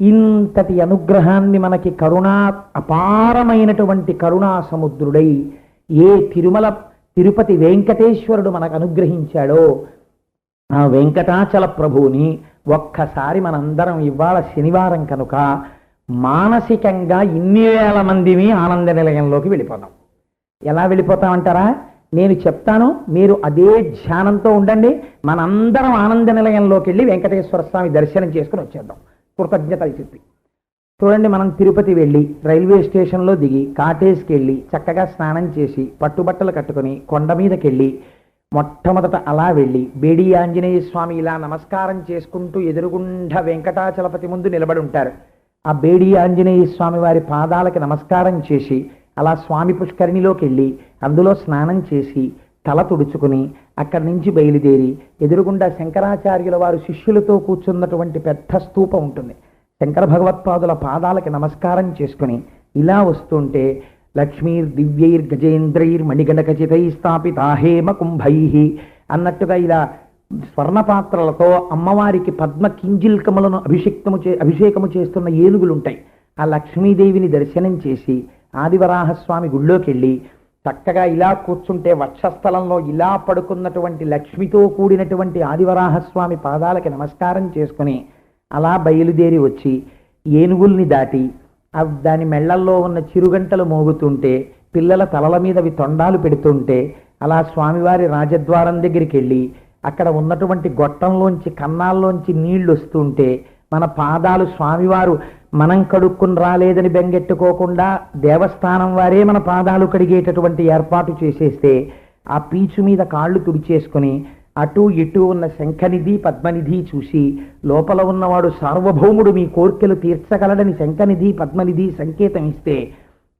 ఇంతటి అనుగ్రహాన్ని మనకి కరుణా అపారమైనటువంటి కరుణా సముద్రుడై ఏ తిరుమల తిరుపతి వెంకటేశ్వరుడు మనకు అనుగ్రహించాడో ఆ వెంకటాచల ప్రభువుని ఒక్కసారి మనందరం ఇవాళ శనివారం కనుక మానసికంగా ఇన్ని వేల మందిని ఆనంద నిలయంలోకి వెళ్ళిపోతాం. ఎలా వెళ్ళిపోతామంటారా? నేను చెప్తాను మీరు అదే ధ్యానంతో ఉండండి మనందరం ఆనంద నిలయంలోకి వెళ్ళి వెంకటేశ్వర స్వామి దర్శనం చేసుకుని వచ్చేద్దాం. కృతజ్ఞతలు చెప్పి చూడండి మనం తిరుపతి వెళ్ళి రైల్వే స్టేషన్లో దిగి కాటేజ్కి వెళ్ళి చక్కగా స్నానం చేసి పట్టుబట్టలు కట్టుకొని కొండ మీదకెళ్ళి మొట్టమొదట అలా వెళ్ళి బేడి ఆంజనేయ స్వామి ఇలా నమస్కారం చేసుకుంటూ ఎదురుగుండ వెంకటాచలపతి ముందు నిలబడి ఉంటారు. ఆ బేడి ఆంజనేయ స్వామి వారి పాదాలకి నమస్కారం చేసి అలా స్వామి పుష్కరిణిలోకి వెళ్ళి అందులో స్నానం చేసి తల తుడుచుకుని అక్కడి నుంచి బయలుదేరి ఎదురుగుండా శంకరాచార్యుల వారు శిష్యులతో కూర్చున్నటువంటి పెద్ద స్తూపం ఉంటుంది. శంకర భగవత్పాదుల పాదాలకి నమస్కారం చేసుకుని ఇలా వస్తుంటే లక్ష్మీర్ దివ్యైర్ గజేంద్రైర్ మణిగణకచితై స్థాపితాహేమ కుంభై అన్నట్టుగా ఇలా స్వర్ణపాత్రలతో అమ్మవారికి పద్మ కింజిల్కములను అభిషిక్తము చే అభిషేకము చేస్తున్న ఏనుగులు ఉంటాయి ఆ లక్ష్మీదేవిని దర్శనం చేసి ఆదివరాహస్వామి గుళ్ళోకి వెళ్ళి చక్కగా ఇలా కూర్చుంటే వక్షస్థలంలో ఇలా పడుకున్నటువంటి లక్ష్మితో కూడినటువంటి ఆదివరాహస్వామి పాదాలకి నమస్కారం చేసుకుని అలా బయలుదేరి వచ్చి ఏనుగుల్ని దాటి దాని మెళ్ళల్లో ఉన్న చిరుగంటలు మోగుతుంటే పిల్లల తలల మీద అవి తొండాలు పెడుతుంటే అలా స్వామివారి రాజద్వారం దగ్గరికి వెళ్ళి అక్కడ ఉన్నటువంటి గొట్టంలోంచి కన్నాల్లోంచి నీళ్ళు వస్తుంటే మన పాదాలు స్వామివారు మనం కడుక్కుని రాలేదని బెంగెట్టుకోకుండా దేవస్థానం వారే మన పాదాలు కడిగేటటువంటి ఏర్పాటు చేసేస్తే ఆ పీచు మీద కాళ్ళు తుడిచేసుకుని అటు ఇటు ఉన్న శంఖనిధి పద్మనిధి చూసి లోపల ఉన్నవాడు సార్వభౌముడు మీ కోర్కెలు తీర్చగలడని శంఖనిధి పద్మనిధి సంకేతం ఇస్తే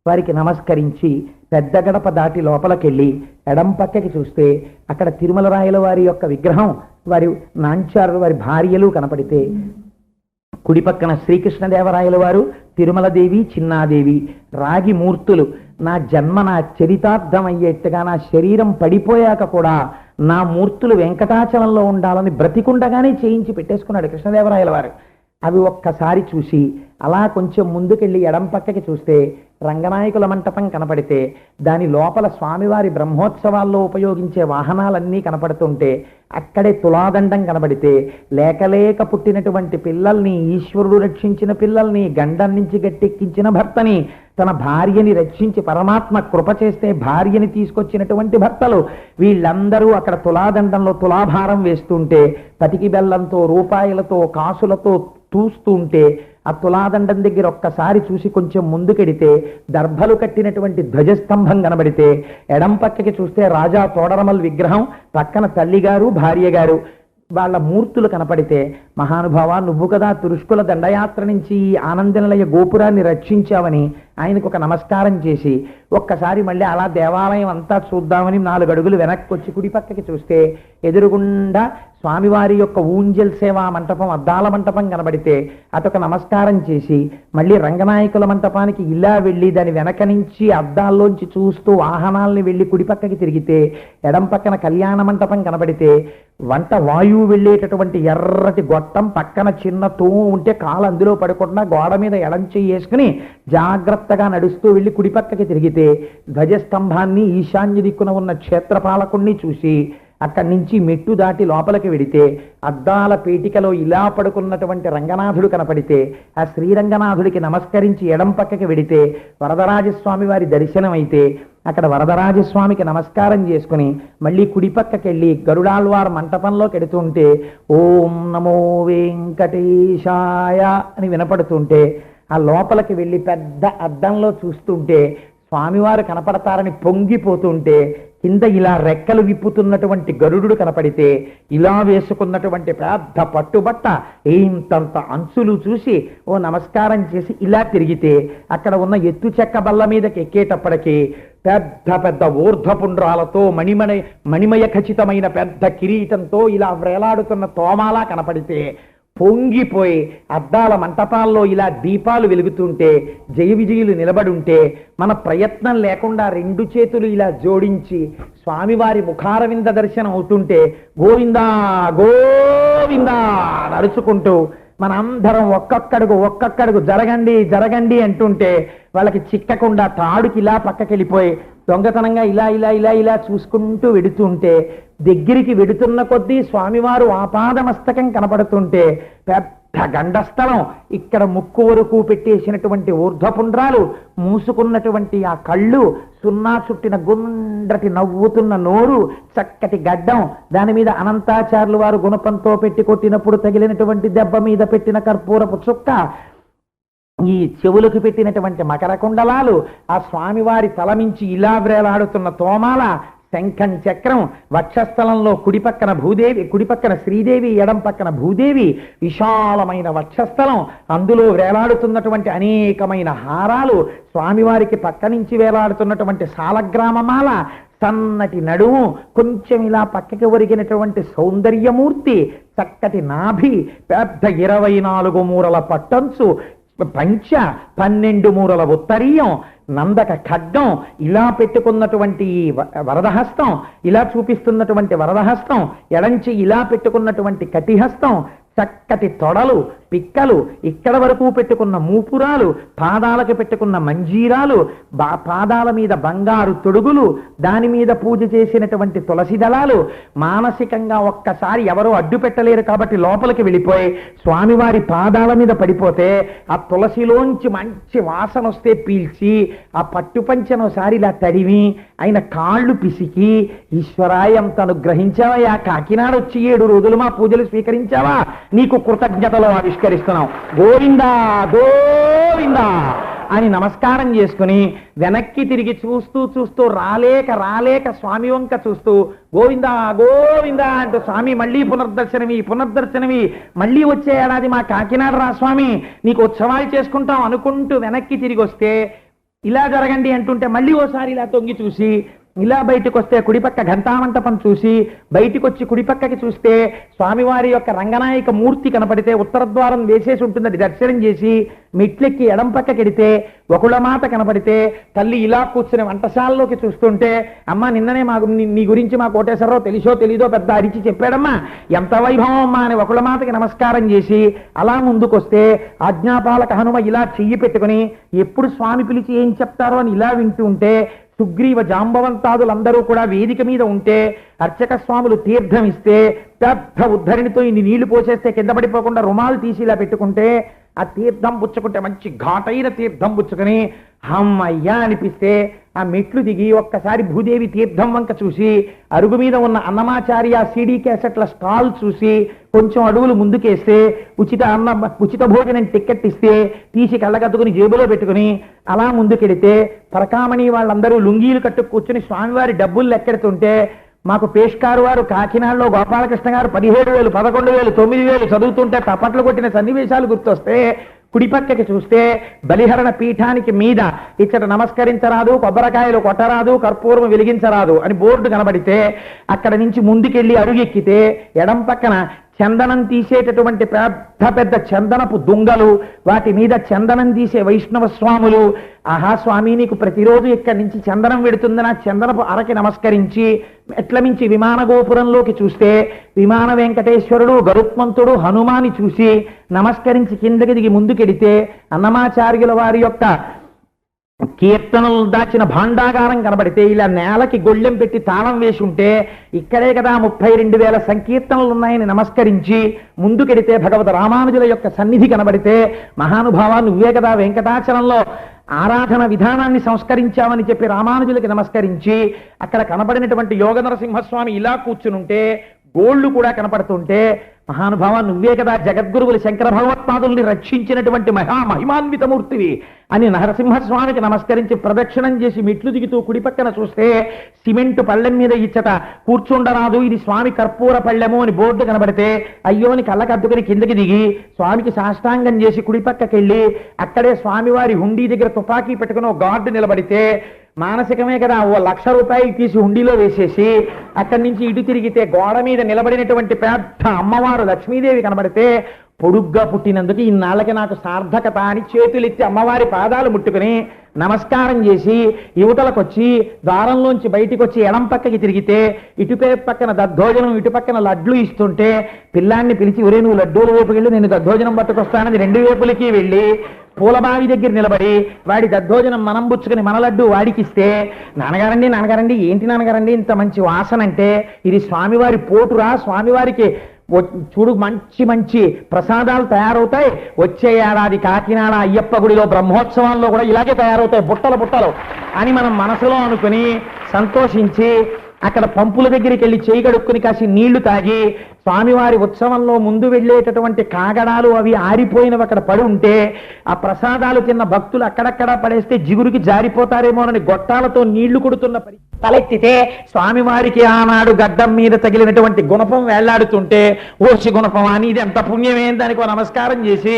వారికి నమస్కరించి పెద్ద గడప దాటి లోపలికెళ్ళి ఎడం పక్కకి చూస్తే అక్కడ తిరుమల రాయల వారి యొక్క విగ్రహం వారి నాంచారు వారి భార్యలు కనపడితే కుడి పక్కన శ్రీకృష్ణదేవరాయల వారు తిరుమలదేవి చిన్నాదేవి రాగి మూర్తులు. నా జన్మ నా చరితార్థమయ్యేట్టుగా నా శరీరం పడిపోయాక కూడా నా మూర్తులు వెంకటాచలంలో ఉండాలని బ్రతికుండగానే చేయించి పెట్టేసుకున్నాడు కృష్ణదేవరాయల వారు. అవి ఒక్కసారి చూసి అలా కొంచెం ముందుకెళ్ళి ఎడం పక్కకి చూస్తే రంగనాయకుల మంటపం కనపడితే దాని లోపల స్వామివారి బ్రహ్మోత్సవాల్లో ఉపయోగించే వాహనాలన్నీ కనపడుతుంటే అక్కడే తులాదండం కనబడితే లేకలేక పుట్టినటువంటి పిల్లల్ని ఈశ్వరుడు రక్షించిన పిల్లల్ని గండం నుంచి గట్టెక్కించిన భర్తని తన భార్యని రక్షించి పరమాత్మ కృప చేస్తే భార్యని తీసుకొచ్చినటువంటి భర్తలు వీళ్ళందరూ అక్కడ తులాదండంలో తులాభారం వేస్తుంటే పతికి బెల్లంతో రూపాయలతో కాసులతో చూస్తుంటే ఆ తులాదండం దగ్గర ఒక్కసారి చూసి కొంచెం ముందుకెడితే దర్భలు కట్టినటువంటి ధ్వజస్తంభం కనబడితే ఎడం పక్కకి చూస్తే రాజా తోడరమల్ విగ్రహం పక్కన తల్లిగారు భార్య గారు వాళ్ళ మూర్తులు కనపడితే మహానుభావ నువ్వు కదా తురుష్కుల దండయాత్ర నుంచి ఈ ఆనందనిలయ గోపురాన్ని రక్షించావని ఆయనకు ఒక నమస్కారం చేసి ఒక్కసారి మళ్ళీ అలా దేవాలయం అంతా చూద్దామని నాలుగు అడుగులు వెనక్కి వచ్చి కుడి పక్కకి చూస్తే ఎదురుగుండా స్వామివారి యొక్క ఊంజల్ సేవా మంటపం అద్దాల మంటపం కనబడితే అటొక నమస్కారం చేసి మళ్ళీ రంగనాయకుల మంటపానికి ఇలా వెళ్ళి దాని వెనక నుంచి అద్దాల్లోంచి చూస్తూ వాహనాల్ని వెళ్ళి కుడి పక్కకి తిరిగితే ఎడం పక్కన కళ్యాణ మంటపం కనబడితే వంట వాయువు వెళ్ళేటటువంటి ఎర్రటి గొట్టం పక్కన చిన్న తూము ఉంటే కాలు అందులో పడకుండా గోడ మీద ఎడం చెయ్యి వేసుకుని జాగ్రత్తగా నడుస్తూ వెళ్ళి కుడిపక్కకి తిరిగితే ధ్వజస్తంభాన్ని ఈశాన్య దిక్కున ఉన్న క్షేత్రపాలకుణ్ణి చూసి అక్కడి నుంచి మెట్టు దాటి లోపలికి వెడితే అద్దాల పీటికలో ఇలా పడుకున్నటువంటి రంగనాథుడు కనపడితే ఆ శ్రీరంగనాథుడికి నమస్కరించి ఎడం పక్కకి వెడితే వరదరాజస్వామి వారి దర్శనం అయితే అక్కడ వరదరాజస్వామికి నమస్కారం చేసుకుని మళ్ళీ కుడిపక్కకెళ్ళి వెళ్ళి గరుడాల్వార్ మంటపంలోకి ఎడుతుంటే ఓం నమో వెంకటేశాయ అని వినపడుతుంటే ఆ లోపలికి వెళ్ళి పెద్ద అద్దంలో చూస్తుంటే స్వామివారు కనపడతారని పొంగిపోతుంటే కింద ఇలా రెక్కలు విప్పుతున్నటువంటి గరుడు కనపడితే ఇలా వేసుకున్నటువంటి పెద్ద పట్టుబట్ట ఏంతంత అంచులు చూసి ఓ నమస్కారం చేసి ఇలా తిరిగితే అక్కడ ఉన్న ఎత్తు చెక్క బల్ల మీదకి ఎక్కేటప్పటికి పెద్ద పెద్ద ఊర్ధపుండ్రాలతో మణిమయ మణిమయ ఖచ్చితమైన పెద్ద కిరీటంతో ఇలా వ్రేలాడుతున్న తోమాలా కనపడితే పొంగిపోయి అద్దాల మంటపాల్లో ఇలా దీపాలు వెలుగుతుంటే జయ విజయులు నిలబడుంటే మన ప్రయత్నం లేకుండా రెండు చేతులు ఇలా జోడించి స్వామివారి ముఖారవింద దర్శనం అవుతుంటే గోవిందా గోవిందా నరుచుకుంటూ మనందరం ఒక్కొక్కడుగు ఒక్కొక్కడుగు జరగండి జరగండి అంటుంటే వాళ్ళకి చిక్కకుండా తాడుకి ఇలా పక్కకెళ్ళిపోయి దొంగతనంగా ఇలా ఇలా ఇలా ఇలా చూసుకుంటూ వెడుతుంటే దగ్గరికి వెడుతున్న కొద్దీ స్వామివారు ఆపాదమస్తకం కనపడుతుంటే పెద్ద గండస్థలం. ఇక్కడ ముక్కు వరకు పెట్టేసినటువంటి ఊర్ధ్వపుండ్రాలు మూసుకున్నటువంటి ఆ కళ్ళు సున్నా చుట్టిన గుండ్రటి నవ్వుతున్న నోరు చక్కటి గడ్డం. దాని మీద అనంతాచార్యులు వారు గుణపంతో పెట్టి కొట్టినప్పుడు తగిలినటువంటి దెబ్బ మీద పెట్టిన కర్పూరపు చుక్క. ఈ చెవులకు పెట్టినటువంటి మకర కుండలాలు ఆ స్వామివారి తలమించి ఇలా వ్రేలాడుతున్న తోమాల శంఖం చక్రం వక్షస్థలంలో కుడి పక్కన భూదేవి కుడి పక్కన శ్రీదేవి ఎడం పక్కన భూదేవి విశాలమైన వక్షస్థలం. అందులో వేలాడుతున్నటువంటి అనేకమైన హారాలు స్వామివారికి పక్క నుంచి వేలాడుతున్నటువంటి సాలగ్రామమాల సన్నటి నడుము కొంచెం ఇలా పక్కకి ఒరిగినటువంటి సౌందర్యమూర్తి చక్కటి నాభి పెద్ద ఇరవై నాలుగు మూరల పట్టంచు పంచ పన్నెండు మూరల ఉత్తరీయం నందక ఖడ్గం ఇలా పెట్టుకున్నటువంటి వరదహస్తం ఇలా చూపిస్తున్నటువంటి వరదహస్తం ఎడంచి ఇలా పెట్టుకున్నటువంటి కటిహస్తం చక్కటి తొడలు పిక్కలు ఇక్కడ వరకు పెట్టుకున్న మూపురాలు పాదాలకు పెట్టుకున్న మంజీరాలు బా పాదాల మీద బంగారు తొడుగులు దాని మీద పూజ చేసినటువంటి తులసి దళాలు మానసికంగా ఒక్కసారి ఎవరో అడ్డు పెట్టలేరు కాబట్టి లోపలికి వెళ్ళిపోయి స్వామివారి పాదాల మీద పడిపోతే ఆ తులసిలోంచి మంచి వాసన వస్తే పీల్చి ఆ పట్టుపంచను ఒకసారి ఇలా తడివి ఆయన కాళ్ళు పిసికి ఈశ్వరాయం తను గ్రహించావయ్యా కాకినాడ వచ్చి ఏడు రోజులు మా పూజలు స్వీకరించావా? నీకు కృతజ్ఞతలు నమస్కరిస్తున్నాం. గోవిందా గోవిందా అని నమస్కారం చేసుకుని వెనక్కి తిరిగి చూస్తూ చూస్తూ రాలేక రాలేక స్వామి వంక చూస్తూ గోవిందా గోవిందా అంటూ స్వామి మళ్ళీ పునర్దర్శనమి పునర్దర్శనమి మళ్ళీ వచ్చే ఏడాది మా కాకినాడ రా స్వామి నీకు ఉత్సవాలు చేసుకుంటాం అనుకుంటూ వెనక్కి తిరిగి వస్తే ఇలా జరగండి అంటుంటే మళ్ళీ ఓసారి ఇలా తొంగి చూసి ఇలా బయటకు వస్తే కుడిపక్క ఘంటామంటపం చూసి బయటికి వచ్చి కుడిపక్కకి చూస్తే స్వామివారి యొక్క రంగనాయక మూర్తి కనపడితే ఉత్తర ద్వారం వేసేసి ఉంటుందని దర్శనం చేసి మెట్లెక్కి ఎడం పక్కకెడితే ఒకళ్ళమాత కనపడితే తల్లి ఇలా కూర్చుని వంటశాలలోకి చూస్తుంటే అమ్మ నిన్ననే మాకు నీ- నీ గురించి మా కోటేశ్వరరావు తెలిసో తెలీదో పెద్ద అరిచి చెప్పాడమ్మా. ఎంత వైభవం అమ్మా అని ఒకళ్ళమాతకి నమస్కారం చేసి అలా ముందుకొస్తే ఆజ్ఞాపాలక హనుమ ఇలా చెయ్యి పెట్టుకుని ఎప్పుడు స్వామి పిలిచి ఏం చెప్తారో అని ఇలా వింటూ ఉంటే సుగ్రీవ జాంబవంతాదులందరూ కూడా వేదిక మీద ఉంటే అర్చక స్వాములు తీర్థం ఇస్తే పెద్ద ఉద్ధరిణితో ఇన్ని నీళ్ళు పోసేస్తే కింద పడిపోకుండా రుమాలు తీసి ఇలా పెట్టుకుంటే ఆ తీర్థం పుచ్చుకుంటే మంచి ఘాటైన తీర్థం పుచ్చుకొని హమ్మయ్యా అనిపిస్తే ఆ మెట్లు దిగి ఒక్కసారి భూదేవి తీర్థం వంక చూసి అరుగు మీద ఉన్న అన్నమాచార్య సిడీ క్యాసెట్ల స్టాల్ చూసి కొంచెం అడుగులు ముందుకేస్తే ఉచిత అన్న ఉచిత భోజనం టిక్కెట్ ఇస్తే తీసి కళ్ళగద్దుకుని జేబులో పెట్టుకుని అలా ముందుకెడితే పరకామణి వాళ్ళందరూ లుంగీలు కట్టు కూర్చుని స్వామివారి డబ్బులు లెక్కెడుతుంటే మాకు పేష్కారు వారు కాకినాడలో గోపాలకృష్ణ గారు పదిహేడు వేలు పదకొండు వేలు తొమ్మిది వేలు చదువుతుంటే తప్పట్లు కొట్టిన సన్నివేశాలు గుర్తొస్తే కుడిపక్కకి చూస్తే బలిహరణ పీఠానికి మీద ఇచ్చట నమస్కరించరాదు కొబ్బరికాయలు కొట్టరాదు కర్పూరం వెలిగించరాదు అని బోర్డు కనబడితే అక్కడ నుంచి ముందుకెళ్ళి అడుగెక్కితే ఎడం పక్కన చందనం తీసేటటువంటి పెద్ద పెద్ద చందనపు దుంగలు వాటి మీద చందనం తీసే వైష్ణవ స్వాములు ఆహా స్వామి నీకు ప్రతిరోజు ఇక్కడి నుంచి చందనం వెడుతుందన చందనపు అరకి నమస్కరించి ఎట్ల మించి విమాన గోపురంలోకి చూస్తే విమాన వెంకటేశ్వరుడు గరుత్మంతుడు హనుమాని చూసి నమస్కరించి కిందకి దిగి ముందుకెడితే అన్నమాచార్యుల వారి యొక్క కీర్తనలు దాచిన భాండాగారం కనబడితే ఇలా నేలకి గొళ్ళెం పెట్టి తాళం వేసి ఉంటే ఇక్కడే కదా ముప్పై రెండు వేల సంకీర్తనలు ఉన్నాయని నమస్కరించి ముందుకెడితే భగవత రామానుజుల యొక్క సన్నిధి కనబడితే మహానుభావ నువ్వే కదా వెంకటాచలంలో ఆరాధన విధానాన్ని సంస్కరించామని చెప్పి రామానుజులకి నమస్కరించి అక్కడ కనబడినటువంటి యోగ నరసింహస్వామి ఇలా కూర్చునుంటే గోళ్ళు కూడా కనపడుతుంటే మహానుభావ నువ్వే కదా జగద్గురువులు శంకర భగవత్పాదుల్ని రక్షించినటువంటి మహా మహిమాన్వితమూర్తివి అని నరసింహస్వామికి నమస్కరించి ప్రదక్షిణం చేసి మెట్లు దిగుతూ కుడి పక్కన చూస్తే సిమెంటు పళ్ళెం మీద ఇచ్చట కూర్చుండరాదు. ఇది స్వామి కర్పూర పళ్ళెము అని బోర్డు కనబడితే అయ్యోని కళ్ళకద్దుకుని కిందకి దిగి స్వామికి సాష్టాంగం చేసి కుడి పక్కకెళ్ళి అక్కడే స్వామివారి హుండీ దగ్గర తుపాకీ పెట్టుకుని ఒక గార్డు నిలబడితే మానసికమే కదా ఓ లక్ష రూపాయలు తీసి హుండీలో వేసేసి అక్కడి నుంచి ఇటు తిరిగితే గోడ మీద నిలబడినటువంటి పెద్ద అమ్మవారు లక్ష్మీదేవి కనబడితే పొడుగ్గా పుట్టినందుకు ఇన్నాళ్ళకి నాకు సార్థకత అని చేతులెత్తి అమ్మవారి పాదాలు ముట్టుకుని నమస్కారం చేసి యువతలకొచ్చి ద్వారంలోంచి బయటికి వచ్చి ఎడం పక్కకి తిరిగితే ఇటుపే పక్కన దద్దోజనం ఇటు పక్కన లడ్లు ఇస్తుంటే పిల్లాన్ని పిలిచి ఒరే నువ్వు లడ్డూల వైపు వెళ్ళి నేను దద్దోజనం పట్టుకొస్తానని రెండు వైపులకి వెళ్ళి పూలబావి దగ్గర నిలబడి వాడి దద్దోజనం మనం పుచ్చుకుని మన లడ్డు వాడికిస్తే నాన్నగారండి నాన్నగారండి ఏంటి నాన్నగారండి ఇంత మంచి వాసన అంటే ఇది స్వామివారి పోటురా స్వామివారికి చూడు మంచి మంచి ప్రసాదాలు తయారవుతాయి. వచ్చే ఏడాది కాకినాడ అయ్యప్ప గుడిలో బ్రహ్మోత్సవాల్లో కూడా ఇలాగే తయారవుతాయి బుట్టలు బుట్టలు అని మనం మనసులో అనుకుని సంతోషించి అక్కడ పంపుల దగ్గరికి వెళ్ళి చేయి కడుక్కుని కాసి నీళ్ళు తాగి స్వామివారి ఉత్సవంలో ముందు వెళ్ళేటటువంటి కాగడాలు అవి ఆరిపోయినవి అక్కడ పడి ఉంటే ఆ ప్రసాదాలు తిన్న భక్తులు అక్కడక్కడ పడేస్తే జిగురికి జారిపోతారేమోనని గొట్టాలతో నీళ్ళు కొడుతున్న పరి తలెత్తితే స్వామివారికి ఆనాడు గడ్డం మీద తగిలినటువంటి గుణపం వేళ్ళాడుతుంటే ఓసి గుణపం అని ఇది ఎంత పుణ్యమేం దానికి నమస్కారం చేసి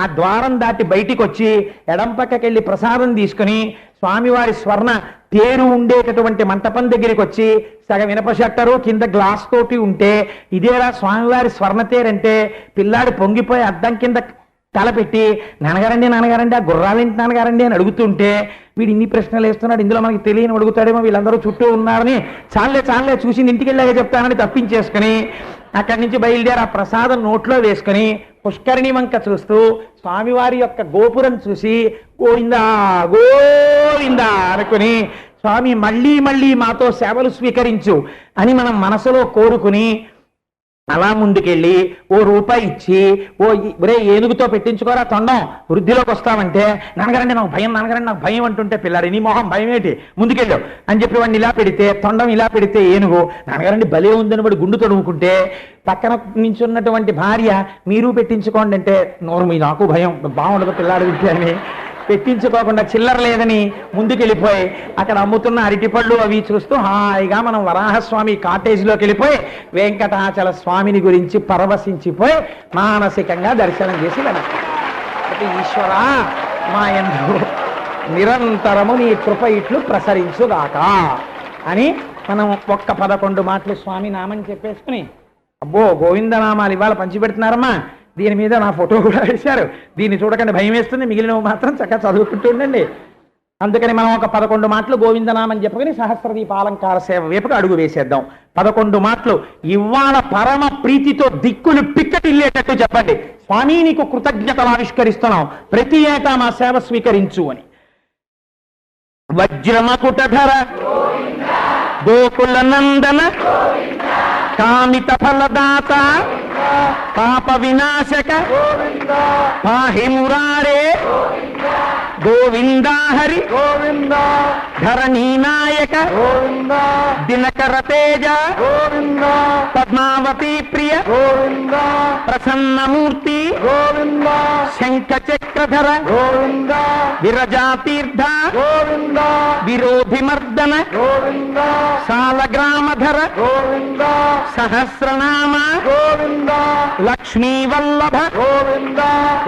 ఆ ద్వారం దాటి బయటికి వచ్చి ఎడంపక్కకెళ్ళి ప్రసాదం తీసుకుని స్వామివారి స్వర్ణ పేరు ఉండేటటువంటి మంటపం దగ్గరికి వచ్చి సగం ఇనప షట్టరు కింద గ్లాస్ తోటి ఉంటే ఇదేరా స్వామివారి స్వర్ణతేరంటే పిల్లాడు పొంగిపోయి అద్దం కింద తలపెట్టి నాన్నగారండి నాన్నగారండి ఆ గుర్రాలేంటి నాన్నగారండి? అని అడుగుతుంటే వీడు ఇన్ని ప్రశ్నలు వేస్తున్నాడు ఇందులో మనకి తెలియని అడుగుతాడేమో వీళ్ళందరూ చుట్టూ ఉన్నారని చాలే చాలే చూసి ఇంటికి వెళ్ళాక చెప్తానని తప్పించేసుకుని అక్కడి నుంచి బయలుదేరి ఆ ప్రసాదం నోట్లో వేసుకుని పుష్కరిణి వంక చూస్తూ స్వామివారి యొక్క గోపురం చూసి గోవిందా గోవిందా అనుకుని స్వామి మళ్ళీ మళ్ళీ మాతో సేవలు స్వీకరించు అని మనం మనసులో కోరుకుని అలా ముందుకెళ్ళి ఓ రూపాయి ఇచ్చి ఓ ఒరే ఏనుగుతో పెట్టించుకోరా తొండం వృద్ధిలోకి వస్తామంటే నాన్నగారండి నాకు భయం నాన్నగారండి నాకు భయం అంటుంటే పిల్లాడి నీ మొహం భయం ఏంటి ముందుకెళ్ళు. అని చెప్పి వాడిని ఇలా పెడితే తొండం ఇలా పెడితే ఏనుగు నాన్నగారండి భలే ఉందని వాడు గుండు తొడుముకుంటే పక్కన నించున్నటువంటి భార్య మీరు పెట్టించుకోండి అంటే నోరు మీ నాకు భయం బాగుండదు పిల్లాడు విద్య అని పెట్టించుకోకుండా చిల్లర లేదని ముందుకెళ్ళిపోయి అక్కడ అమ్ముతున్న అరటిపళ్ళు అవి చూస్తూ హాయిగా మనం వరాహస్వామి కాటేజీలోకి వెళ్ళిపోయి వెంకటాచల స్వామిని గురించి పరవశించిపోయి మానసికంగా దర్శనం చేసి వెనక్కి ఈశ్వరా మా ఎందు నిరంతరము నీ కృప ఇట్లు ప్రసరించుగాక అని మనం ఒక్క పదకొండు మాటలు స్వామి నామని చెప్పేసుకుని అబ్బో గోవిందనామాలు ఇవాళ పంచిపెడుతున్నారమ్మా. దీని మీద నా ఫోటో కూడా వేశారు. దీన్ని చూడకండి భయం వేస్తుంది. మిగిలినవి మాత్రం చక్కగా చదువుకుంటూ ఉండండి. అందుకని మనం ఒక పదకొండు మాటలు గోవిందనామని చెప్పుకొని సహస్రదీపాలంకార సేవ వైపుకి అడుగు వేసేద్దాం. పదకొండు మాటలు ఇవాళ పరమ ప్రీతితో దిక్కులు పిక్కటిల్లేటట్టు చెప్పండి. స్వామి నీకు కృతజ్ఞతలు ఆవిష్కరిస్తున్నాం. ప్రతి ఏటా మా సేవ స్వీకరించు అని. వజ్రమకుటధర గోకుల నందన కామిత ఫలదాత పాప వినాశక పాహి మురారే గోవిందా. హరి గోవింద. ధరణీ నాయక గోవింద. దినకర తేజ గోవింద. పద్మావతి ప్రియ గోవింద. ప్రసన్నమూర్తి గోవింద. శంఖ చక్రధర గోవింద. విరజాతీర్థ గోవింద. విరోధిమర్దన గోవింద. సాలగ్రామధర గోవింద. సహస్రనామ గోవింద. లక్ష్మీవల్లభ గోవింద.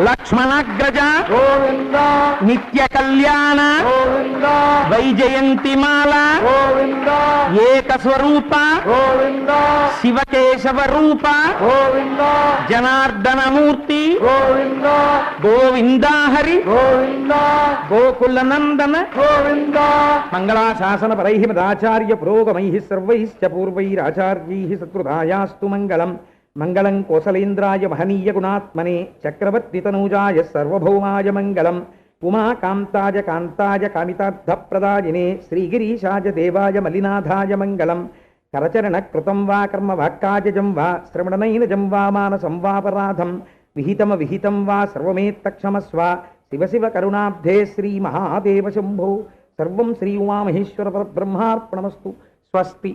లక్ష్మణగ్రజ గోవింద. నిత్య కళ్యాణ. గోవింద. వైజయంతిమాల గోవింద. ఏకస్వరూప గోవింద. శివకేశవ రూప. జనార్దనమూర్తి. గోవింద. గోవిందాహరి. గోవింద. గోకుల నందన మంగళాశాసన పరై మదాచార్య పురోగమై సర్వైశ్చ పూర్వైరాచార్యై సత్కృతాయాస్తు మంగళం. మంగళం కోసలేంద్రాయ మహనీయ గుణాత్మనే. చక్రవర్తి తనూజాయ సర్వభౌమాయ మంగళం. ఉమా ఉమాకాంతాయ కాంతాయ కామితార్థప్రదాయినే శ్రీగిరీశాయ దేవాయ మలినాథాయ మంగళం కరచరణ కృతం వా కర్మ వాక్కాజం వా శ్రవణనైనజం వా మానసం వాపరాధం విహితమ విహితం వా సర్వమేత్తక్షమస్వ శివ శివ కరుణాబ్ధే శ్రీ మహాదేవ శంభో సర్వం శ్రీ ఉమామహేశ్వర పరబ్రహ్మార్పణమస్తు స్వస్తి